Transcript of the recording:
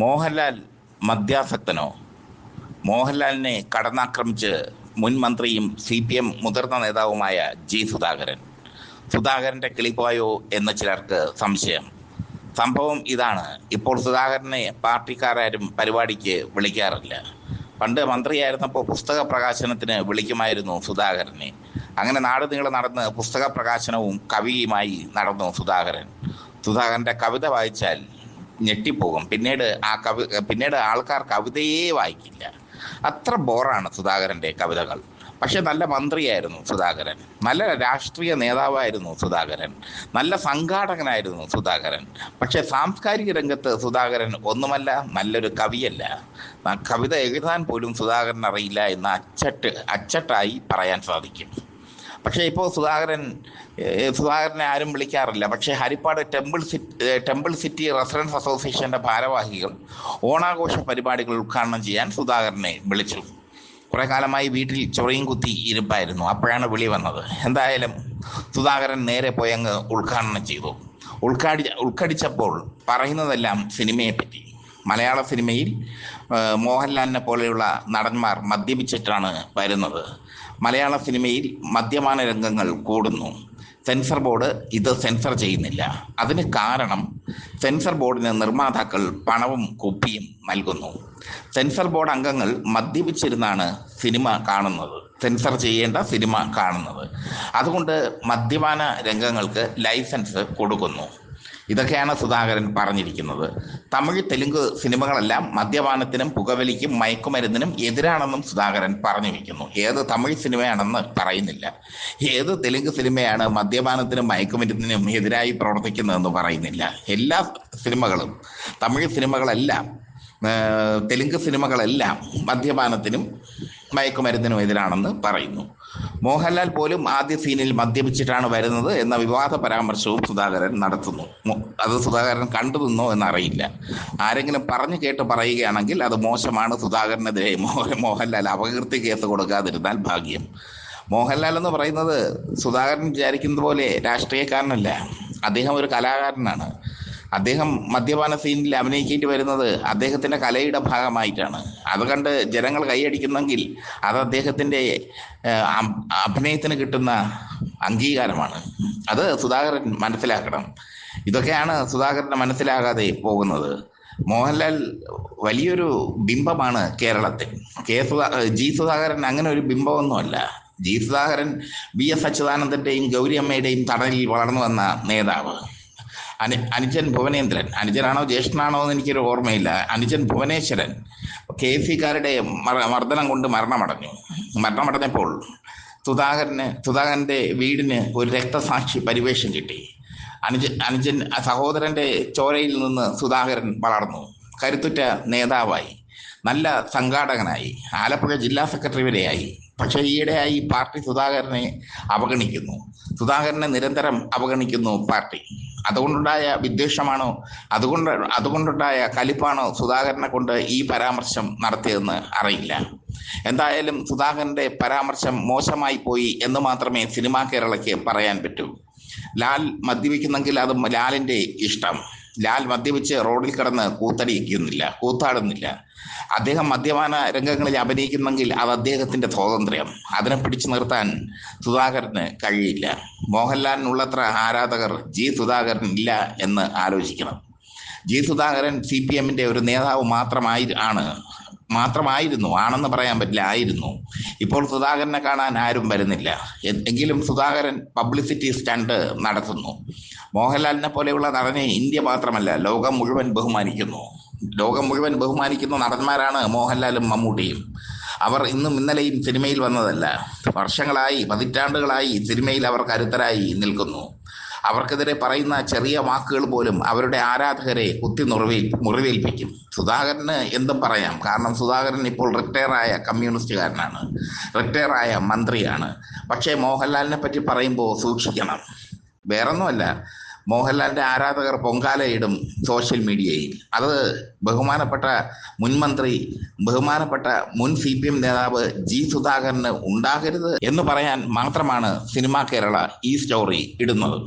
മോഹൻലാൽ മദ്യാസക്തനോ? മോഹൻലാലിനെ കടന്നാക്രമിച്ച് മുൻ മന്ത്രിയും സി പി എം മുതിർന്ന നേതാവുമായ ജി സുധാകരൻ. സുധാകരന്റെ കിളിപ്പോയോ എന്ന് ചിലർക്ക് സംശയം. സംഭവം ഇതാണ്. ഇപ്പോൾ സുധാകരനെ പാർട്ടിക്കാരും പരിപാടിക്ക് വിളിക്കാറില്ല. പണ്ട് മന്ത്രിയായിരുന്നപ്പോൾ പുസ്തക പ്രകാശനത്തിന് വിളിക്കുമായിരുന്നു സുധാകരനെ. അങ്ങനെ നാട് നീളെ നടന്ന് പുസ്തക പ്രകാശനവും കവിയുമായി നടന്നു സുധാകരൻ. സുധാകരന്റെ കവിത വായിച്ചാൽ ഞെട്ടിപ്പോകും. പിന്നീട് ആ കവി പിന്നീട് ആൾക്കാർ കവിതയെ വായിക്കില്ല. അത്ര ബോറാണ് സുധാകരന്റെ കവിതകൾ. പക്ഷെ നല്ല മന്ത്രിയായിരുന്നു സുധാകരൻ. നല്ല രാഷ്ട്രീയ നേതാവായിരുന്നു സുധാകരൻ. നല്ല സംഘാടകനായിരുന്നു സുധാകരൻ. പക്ഷെ സാംസ്കാരിക രംഗത്ത് സുധാകരൻ ഒന്നുമല്ല നല്ലൊരു കവിയല്ല. കവിത എഴുതാൻ പോലും സുധാകരൻ അറിയില്ല എന്ന് അച്ചട്ട് അച്ചട്ടായി പറയാൻ സാധിക്കും. പക്ഷേ ഇപ്പോൾ സുധാകരൻ സുധാകരനെ ആരും വിളിക്കാറില്ല. പക്ഷേ Harippad temple city temple city residence അസോസിയേഷന്റെ ഭാരവാഹികൾ ഓണാഘോഷ പരിപാടികൾ ഉദ്ഘാടനം ചെയ്യാൻ സുധാകരനെ വിളിച്ചു. കുറേ കാലമായി വീട്ടിൽ ചൊറിയും കുത്തി ഇരുമ്പായിരുന്നു അപ്പോഴാണ് വിളി വന്നത്. എന്തായാലും സുധാകരൻ നേരെ പോയി അങ്ങ് ഉദ്ഘാടനം ചെയ്തു. ഉൾക്കാടി ഉൾക്കടിച്ചപ്പോൾ പറയുന്നതെല്ലാം സിനിമയെ പറ്റി മലയാള സിനിമയിൽ മോഹൻലാലിനെ പോലെയുള്ള നടന്മാർ മദ്യപിച്ചിട്ടാണ് വരുന്നത്. മലയാള സിനിമയിൽ മദ്യപാന രംഗങ്ങൾ കൂടുന്നു. സെൻസർ ബോർഡ് ഇത് സെൻസർ ചെയ്യുന്നില്ല. അതിന് കാരണം സെൻസർ ബോർഡിന് നിർമ്മാതാക്കൾ പണവും കുപ്പിയും നൽകുന്നു. സെൻസർ ബോർഡ് അംഗങ്ങൾ മദ്യപിച്ചിരുന്നാണ് സിനിമ കാണുന്നത്. സെൻസർ ചെയ്യേണ്ട സിനിമ കാണുന്നത്. അതുകൊണ്ട് മദ്യപാന രംഗങ്ങൾക്ക് ലൈസൻസ് കൊടുക്കുന്നു. ഇതൊക്കെയാണ് സുധാകരൻ പറഞ്ഞിരിക്കുന്നത്. തമിഴ് തെലുങ്ക് സിനിമകളെല്ലാം മദ്യപാനത്തിനും പുകവലിക്കും മയക്കുമരുന്നിനും എതിരാണെന്നും സുധാകരൻ പറഞ്ഞു വയ്ക്കുന്നു ഏത് തമിഴ് സിനിമയാണെന്ന് പറയുന്നില്ല. ഏത് തെലുങ്ക് സിനിമയാണ് മദ്യപാനത്തിനും മയക്കുമരുന്നിനും എതിരായി പ്രവർത്തിക്കുന്നതെന്ന് പറയുന്നില്ല. എല്ലാ സിനിമകളും തമിഴ് സിനിമകളെല്ലാം തെലുങ്ക് സിനിമകളെല്ലാം മദ്യപാനത്തിനും മയക്കുമരുന്നിനും എതിരാണെന്ന് പറയുന്നു. മോഹൻലാൽ പോലും ആദ്യ സീനിൽ മദ്യപിച്ചിട്ടാണ് വരുന്നത് എന്ന വിവാദ പരാമർശവും സുധാകരൻ നടത്തുന്നു. അത് സുധാകരൻ കണ്ടു നിന്നോ എന്നറിയില്ല. ആരെങ്കിലും പറഞ്ഞു കേട്ട് പറയുകയാണെങ്കിൽ അത് മോശമാണ്. സുധാകരനെതിരെ മോഹൻലാൽ അപകീർത്തി കേസ് കൊടുക്കാതിരുന്നാൽ ഭാഗ്യം. മോഹൻലാൽ എന്ന് പറയുന്നത് സുധാകരൻ വിചാരിക്കുന്നത് പോലെ രാഷ്ട്രീയക്കാരനല്ല. അദ്ദേഹം ഒരു കലാകാരനാണ്. അദ്ദേഹം മദ്യപാന സീനിൽ അഭിനയിക്കേണ്ടി വരുന്നത് അദ്ദേഹത്തിന്റെ കലയുടെ ഭാഗമായിട്ടാണ്. അത് കണ്ട് ജനങ്ങൾ കൈയടിക്കുന്നെങ്കിൽ അത് അദ്ദേഹത്തിന്റെ ഏഹ്, അഭിനയത്തിന് കിട്ടുന്ന അംഗീകാരമാണ്. അത് സുധാകരൻ മനസ്സിലാക്കണം. ഇതൊക്കെയാണ് സുധാകരന് മനസ്സിലാകാതെ പോകുന്നത്. മോഹൻലാൽ വലിയൊരു ബിംബമാണ് കേരളത്തിൽ. കെ സുധാ ജി സുധാകരൻ അങ്ങനെ ഒരു ബിംബമൊന്നുമല്ല. ജി സുധാകരൻ വി എസ് അച്യുതാനന്ദന്റെയും ഗൗരിയമ്മയുടെയും തടലിൽ വളർന്നു വന്ന നേതാവ്. അനു അനുജൻ ഭുവനേന്ദ്രൻ. അനുജനാണോ ജ്യേഷ്ഠനാണോ എന്ന് എനിക്കൊരു ഓർമ്മയില്ല. അനുജൻ ഭുവനേശ്വരൻ. കെ എഫ് സിക്കാരുടെ മർദ്ദനം കൊണ്ട് മരണമടഞ്ഞു. മരണമടഞ്ഞപ്പോൾ സുധാകരന് സുധാകരന്റെ വീടിന് ഒരു രക്തസാക്ഷി പരിവേഷം കിട്ടി. അനുജ അനുജൻ സഹോദരന്റെ ചോരയിൽ നിന്ന് സുധാകരൻ വളർന്നു. കരുത്തുറ്റ നേതാവായി. നല്ല സംഘാടകനായി. ആലപ്പുഴ ജില്ലാ സെക്രട്ടറി വരെയായി. പക്ഷേ ഈയിടെയായി പാർട്ടി സുധാകരനെ അവഗണിക്കുന്നു. സുധാകരനെ നിരന്തരം അവഗണിക്കുന്നു പാർട്ടി. അതുകൊണ്ടുണ്ടായ വിദ്വേഷമാണോ? അതുകൊണ്ട് അതുകൊണ്ടുണ്ടായ കലിപ്പാണോ സുധാകരനെ കൊണ്ട് ഈ പരാമർശം നടത്തിയതെന്ന് അറിയില്ല. എന്തായാലും സുധാകരന്റെ പരാമർശം മോശമായി പോയി എന്ന് മാത്രമേ സിനിമാ കേരളയ്ക്ക് പറയാൻ പറ്റൂ. ലാൽ മദ്യപിക്കുന്നെങ്കിൽ അത് ലാലിന്റെ ഇഷ്ടം. ലാൽ മദ്യപിച്ച് റോഡിൽ കിടന്ന് കൂത്തടിക്കുന്നില്ല കൂത്താടുന്നില്ല. അദ്ദേഹം മദ്യപാന രംഗങ്ങളിൽ അഭിനയിക്കുന്നെങ്കിൽ അത് അദ്ദേഹത്തിന്റെ സ്വാതന്ത്ര്യം. അതിനെ പിടിച്ചു നിർത്താൻ സുധാകരന് കഴിയില്ല. മോഹൻലാലിനുള്ളത്ര ആരാധകർ ജി സുധാകരൻ ഇല്ല എന്ന് ആലോചിക്കണം. ജി സുധാകരൻ സി പി എമ്മിന്റെ ഒരു നേതാവ് മാത്രമായി ആണ് മാത്രമായിരുന്നു. ആണെന്ന് പറയാൻ പറ്റില്ല ആയിരുന്നു. ഇപ്പോൾ സുധാകരനെ കാണാൻ ആരും വരുന്നില്ല. എങ്കിലും സുധാകരൻ പബ്ലിസിറ്റി സ്റ്റണ്ട് നടത്തുന്നു. മോഹൻലാലിനെ പോലെയുള്ള നടനെ ഇന്ത്യ മാത്രമല്ല ലോകം മുഴുവൻ ബഹുമാനിക്കുന്നു. ലോകം മുഴുവൻ ബഹുമാനിക്കുന്ന നടന്മാരാണ് മോഹൻലാലും മമ്മൂട്ടിയും. അവർ ഇന്നും ഇന്നലെയും സിനിമയിൽ വന്നതല്ല. വർഷങ്ങളായി പതിറ്റാണ്ടുകളായി സിനിമയിൽ അവർ കരുത്തരായി നിൽക്കുന്നു. അവർക്കെതിരെ പറയുന്ന ചെറിയ വാക്കുകൾ പോലും അവരുടെ ആരാധകരെ കുത്തി മുറിവേൽ മുറിവേൽപ്പിക്കും. സുധാകരന് എന്തും പറയാം. കാരണം സുധാകരൻ ഇപ്പോൾ റിട്ടയറായ കമ്മ്യൂണിസ്റ്റുകാരനാണ് റിട്ടയറായ മന്ത്രിയാണ്. പക്ഷേ മോഹൻലാലിനെ പറ്റി പറയുമ്പോൾ സൂക്ഷിക്കണം. വേറൊന്നുമല്ല മോഹൻലാലിന്റെ ആരാധകർ പൊങ്കാലയിടും സോഷ്യൽ മീഡിയയിൽ അത് ബഹുമാനപ്പെട്ട മുൻമന്ത്രി ബഹുമാനപ്പെട്ട മുൻ സി പി എം നേതാവ് ജി സുധാകരന് ഉണ്ടാകരുത് എന്ന് പറയാൻ മാത്രമാണ് സിനിമാ കേരള ഈ സ്റ്റോറി ഇടുന്നത്.